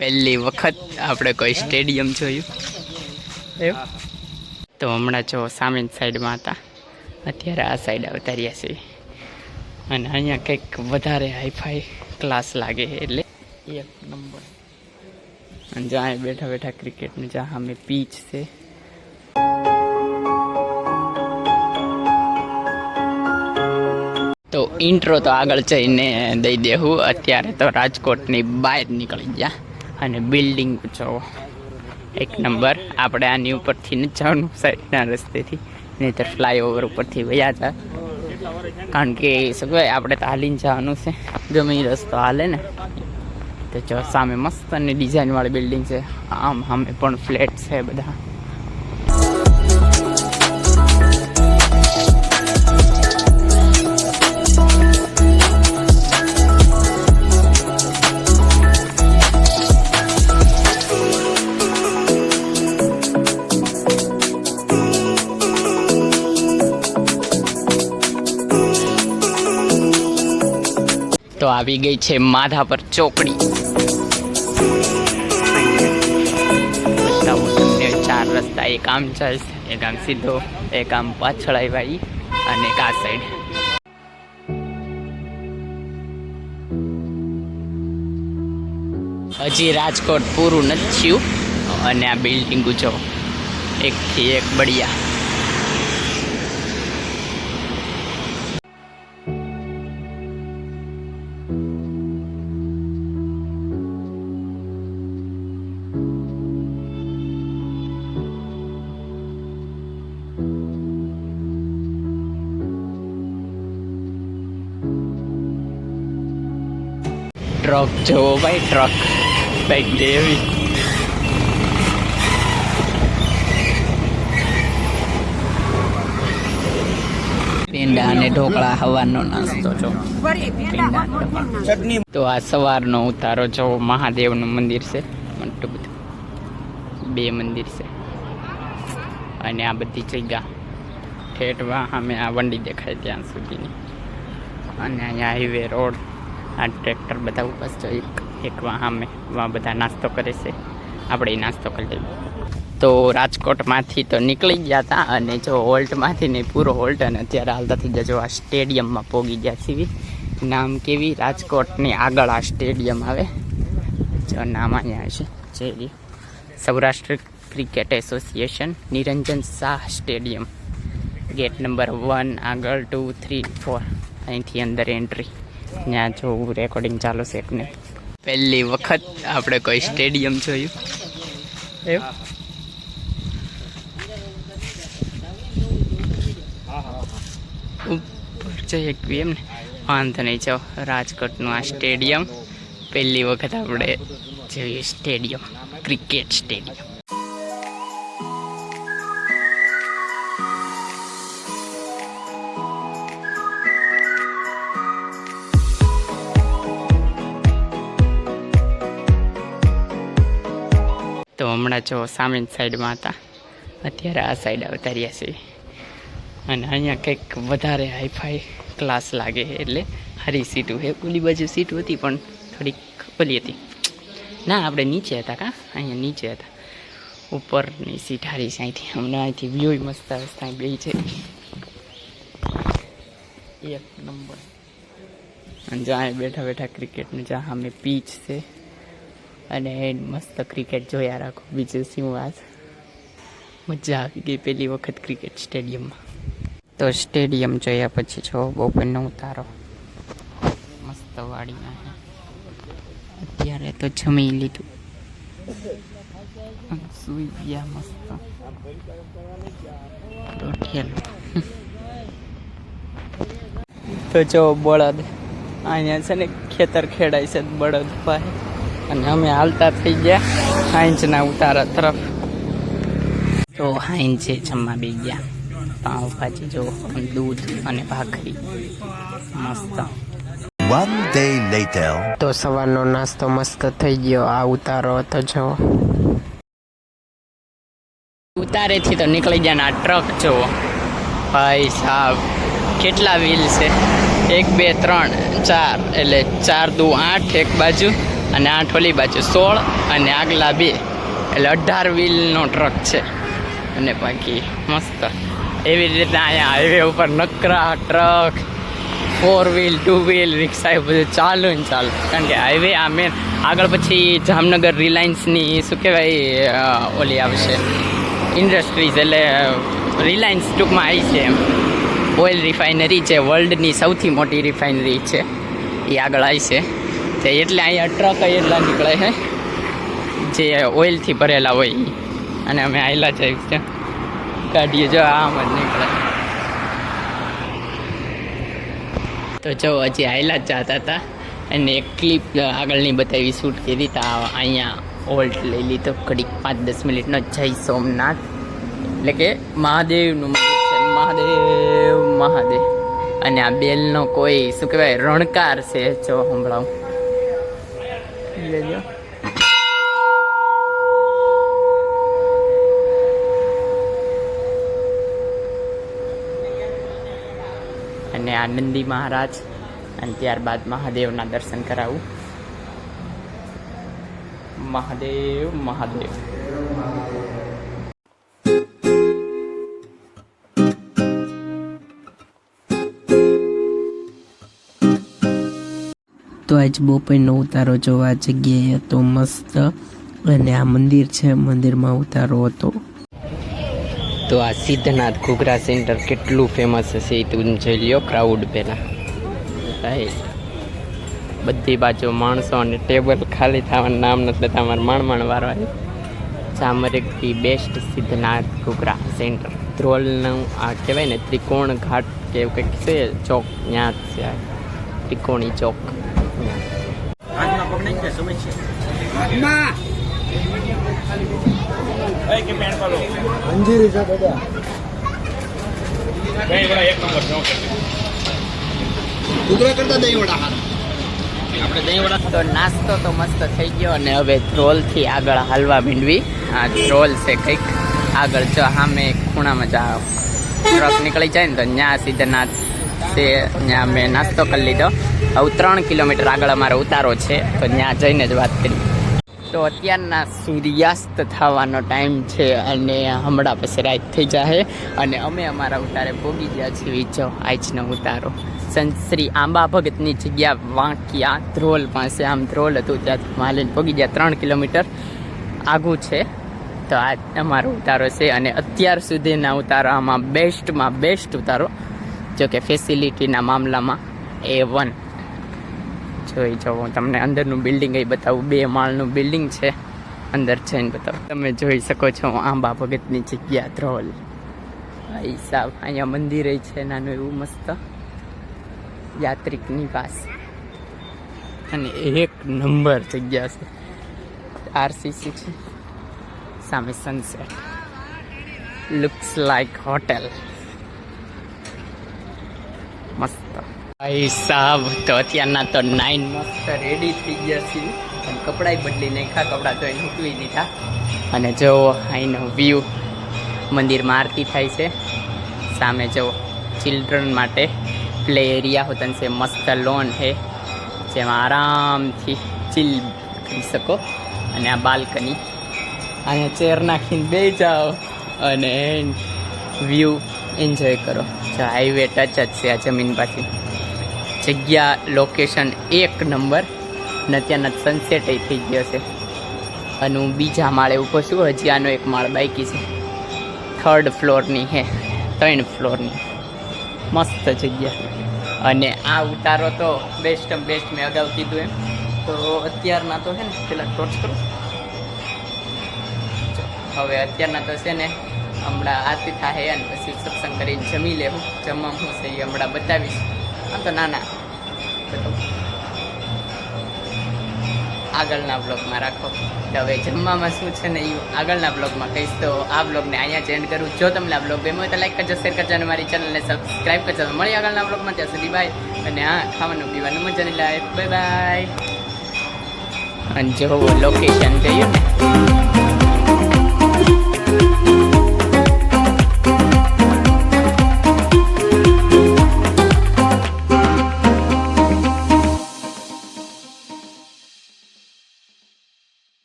પહેલી વખત આપણે કોઈ સ્ટેડિયમ જોયું. એવું? તો હમણાં જો સામેની સાઈડમાં હતા. અત્યારે આ સાઈડ આવતા રહ્યા છે અને અહીંયા કંઈક વધારે હાઈફાઈ ક્લાસ લાગે એટલે એક નંબર. અને જ્યાં બેઠા બેઠા ક્રિકેટને જ્યાં સામે પીચ છે. તો ઇન્ટ્રો તો આગળ જઈને દઈ દેવું અત્યારે તો રાજકોટની બહાર નીકળી ગયા. અને બિલ્ડિંગ જોવો એક નંબર, આપણે આની ઉપરથી ન જવાનું સાઈડના રસ્તેથી, નહીંતર ફ્લાયઓવર ઉપરથી વયા જા. કારણ કે શું કહેવાય આપણે તો હાલીને જવાનું છે. ગમે એ રસ્તો હાલે ને, તો જો સામે મસ્ત અને ડિઝાઇનવાળી બિલ્ડિંગ છે. આમ સામે પણ ફ્લેટ છે બધા. આવી ગઈ છે માધાપર ચોકડી. બતાવું ચાર રસ્તા, એક આમ ચાલશે એક આમ સીધો, એક આમ પાછળ આવ્યા અને એક આ સાઈડ હજી રાજકોટ પૂરું નથી થયું, અને આ બિલ્ડિંગ જો એકથી એક બળિયા. ટ્રક જોવો ભાઈ ટ્રક કંઈક દેવી. પેંડા અને ઢોકળા હવાનો નાસ્તો પેંડા તો આ સવારનો ઉતારો, જો મહાદેવનું મંદિર છે. મોટું બધું. બે મંદિર છે. અને આ બધી જગ્યા. ઠેઠમાં અમે આ વંડી દેખાય ત્યાં સુધીની. અને અહીંયા હાઈવે રોડ આ ટ્રેક્ટર બધા ઉપર છે. એક એક વાહામે વાં બધા નાસ્તો કરે છે. આપણે નાસ્તો કરી લઈએ. તો રાજકોટમાંથી તો નીકળી ગયા હતા અને જો હોલ્ટમાંથી નહીં પૂરો હોલ્ટ અને અત્યારે હાલતા થઈ ગયા જો આ સ્ટેડિયમમાં પોગી ગયા છીએ નામ કેવી? રાજકોટની આગળ આ સ્ટેડિયમ આવે. જો નામ અહીંયા છે જે Saurashtra cricket association, Niranjan Shah stadium. Gate number one આગળ, ટુ, થ્રી, ફોર. અહીંથી અંદર એન્ટ્રી ત્યાં જોવું રેકોર્ડિંગ ચાલુ છે એકને પહેલી વખત આપણે કોઈ સ્ટેડિયમ જોયું. એવું? ઉપર જઈએ એમ ને. વાંધો નહીં જો રાજકોટનું આ સ્ટેડિયમ. પહેલી વખત આપણે જોઈએ સ્ટેડિયમ ક્રિકેટ સ્ટેડિયમ. તો હમણાં જો સામેની સાઈડમાં હતા. અત્યારે આ સાઈડ આવતા રહ્યા છે અને અહીંયા કંઈક વધારે હાઈફાઈ ક્લાસ લાગે એટલે સારી સીટું છે. ઓલી બાજુ સીટ હતી પણ થોડીક ઓલી હતી. ના, આપણે નીચે હતા કાં? અહીંયા નીચે હતા. ઉપરની સીટ હારી છે અહીંથી. હમણાં અહીંથી વ્યૂ મસ્ત મસ્ત અહીં બે છે. એક નંબર. અને જ્યાં બેઠા બેઠા ક્રિકેટને જ્યાં સામે પીચ છે. અને મસ્ત ક્રિકેટ જોયા રાખો. બીજું શું વાત? મજા આવી ગઈ પહેલી વખત ક્રિકેટ સ્ટેડિયમમાં. તો સ્ટેડિયમ જોયા પછી જો બપોરનો ઉતારો. મસ્ત વાડીમાં અત્યારે તો જમી લીધું. સુઈ ગયા મસ્ત. તો જો બળદ, અહીંયા છે ને ખેતર ખેડાય છે બળદ પાસે અને અમે હાલતા થઈ ગયા હાંચના ઉતારા તરફ. તો હાંચે જમવા બી ગયા. પાઉંભાજી જો દૂધ અને ભાખરી. મસ્ત. One day later. તો સવારનો નાસ્તો મસ્ત થઈ ગયો. આ ઉતારો હતો જો. ઉતારેથી તો નીકળી ગયા ને આ ટ્રક જુઓ ભાઈ સાહેબ કેટલા વ્હીલ છે? એક બે ત્રણ ચાર એટલે ચાર દુ આઠ એક બાજુ. અને આ ઠોલી બાજુ સોળ અને આગલા બે. એટલે અઢાર વ્હીલનો ટ્રક છે. અને બાકી મસ્ત. એવી રીતે અહીંયા હાઈવે ઉપર નકરા truck four wheel two wheel rickshaw એ બધું ચાલુ ને ચાલુ. કારણ કે હાઈવે આ મેન આગળ પછી જામનગર રિલાયન્સની શું કહેવાય ઓલી આવશે. ઇન્ડસ્ટ્રીઝ એટલે રિલાયન્સ ટૂંકમાં આવી છે એમ. ઓઇલ રિફાઇનરી છે વર્લ્ડની સૌથી મોટી રિફાઇનરી છે. એ આગળ આવી છે. એટલે અહીંયા ટ્રક એટલા નીકળે છે. જે ઓઇલથી ભરેલા હોય અને અમે આયલા જઈએ છે ગાડીએ જો આમ જ નીકળે. તો જો હજી આયલા જ જતા હતા. અને એક ક્લિપ આગળની બતાવી શૂટ કરી તો અહીંયા ઓલ્ટ લઈ લીધો. ઘડીક પાંચ દસ મિનિટનો જય સોમનાથ. એટલે કે મહાદેવનું મંદિર છે. મહાદેવ મહાદેવ. અને આ બેલનો કોઈ, શું કહેવાય, રણકાર છે, જો સંભળાવું. લેજો અને આનંદી મહારાજ અને ત્યારબાદ મહાદેવના દર્શન કરાવું. મહાદેવ મહાદેવ. તો આજ બપોરનો ઉતારો જોવા જગ્યાએ હતો મસ્ત. અને આ મંદિર છે, મંદિરમાં ઉતારો હતો. તો આ સિદ્ધનાથ ઘૂઘરા સેન્ટર કેટલું ફેમસ હશે એ તું જોઈ લ્યો ક્રાઉડ પહેલાં. બધી બાજુ માણસો અને ટેબલ ખાલી થવાનું નામ નથી લેતા, અમારે માણ માણ વારવા ચામરેકથી બેસ્ટ સિદ્ધનાથ ઘૂઘરા સેન્ટર. ધ્રોલનું આ કહેવાય ને, ત્રિકોણ ઘાટ કે એવું કંઈક છે, ચોક ત્યાં જ છે ત્રિકોણી ચોક. તો નાસ્તો તો મસ્ત થઈ ગયો અને હવે ટ્રોલથી આગળ હાલવા મીંડવી. આ ટ્રોલ છે કંઈક. આગળ જો સામે ખૂણામાં જા ટ્રક નીકળી જાય ને તો ત્યાં સિદ્ધનાથ છે ત્યાં મેં નાસ્તો કરી લીધો. હવે ત્રણ કિલોમીટર આગળ અમારો ઉતારો છે, તો ત્યાં જઈને જ વાત કરી. તો અત્યારના સૂર્યાસ્ત થવાનો ટાઈમ છે અને હમણાં પછી રાત થઈ જાય અને અમે અમારા ઉતારે ભોગી ગયા છીએ જો આજનો ઉતારો. સંતશ્રી આંબા ભગતની જગ્યા વાંકિયા, ધ્રોલ પાસે આમ ધ્રોલ હતું, ત્યાંથી માલીને ભોગી ગયા. ત્રણ કિલોમીટર આઘું છે, તો આ અમારો ઉતારો છે અને અત્યાર સુધીના ઉતારામાં બેસ્ટમાં બેસ્ટ ઉતારો. જો કે ફેસિલિટીના મામલામાં એ વન જોઈ હું તમને અંદરનું બિલ્ડિંગ એ બતાવું. બે માળનું બિલ્ડિંગ છે. અંદર જઈને બતાવું. તમે જોઈ શકો છો આંબા ભગતની જગ્યા, ધ્રોલ. ભાઈ સાહેબ અહીંયા મંદિર છે, નાનું એવું મસ્ત. યાત્રિક નિવાસ અને એક નંબર જગ્યા છે. આરસીસી છે. સામે સનસેટ લુક્સ લાઈક હોટેલ મસ્ત. ભાઈ સાહેબ તો અત્યારના તો નાઇન મસ્ત રેડી થઈ ગયા છીએ. અને કપડાય બદલી નાખ્યા, કપડાં તો મૂકવી દીધા. અને જો, અહીંનો વ્યૂ મંદિરમાં આરતી થાય છે. સામે જો ચિલ્ડ્રન માટે પ્લે એરિયા હોતન છે મસ્ત લોન છે, જેમાં આરામથી ચિલ કરી શકો. અને આ બાલ્કની અને ચેર નાખીને બે જાઓ. અને વ્યૂ એન્જોય કરો. જો હાઈવે ટચ જ છે આ જમીન પાછી. જગ્યા લોકેશન એક નંબર ને ત્યાંના સનસેટ થઈ ગયો છે. અને હું બીજા માળે ઊભો છું. હજી આનો એક માળ બાકી છે. થર્ડ ફ્લોરની હે ત્રણ ફ્લોરની મસ્ત જગ્યા. અને આ ઉતારો તો બેસ્ટ બેસ્ટ મેં અગાઉ કીધું એમ. તો અત્યારના તો છે ને, પેલા ટોચ કરો. હવે અત્યારના તો છે ને હમણાં આરતી થાય અને પછી સત્સંગ કરીને જમી લેવું જમવા હું છે એ હમણાં બતાવીશ. આમ તો નાના. આગળના બ્લોગમાં રાખો. તો હવે જમવામાં શું છે ને એ આગળના બ્લોગમાં કહીશ. તો આ બ્લોગને અહીંયા જ એન્ડ કરું. જો તમને આ બ્લોગ ગમ્યો તો લાઈક કરજો શેર કરજો અને મારી ચેનલને સબસ્ક્રાઈબ કરજો. મળી આગળના બ્લોગમાં ત્યાં સુધી બાય અને હા, ખાવાનું પીવાનું મજાની લાઈફ બાય બાય અને જો લોકેશન જોયું ને.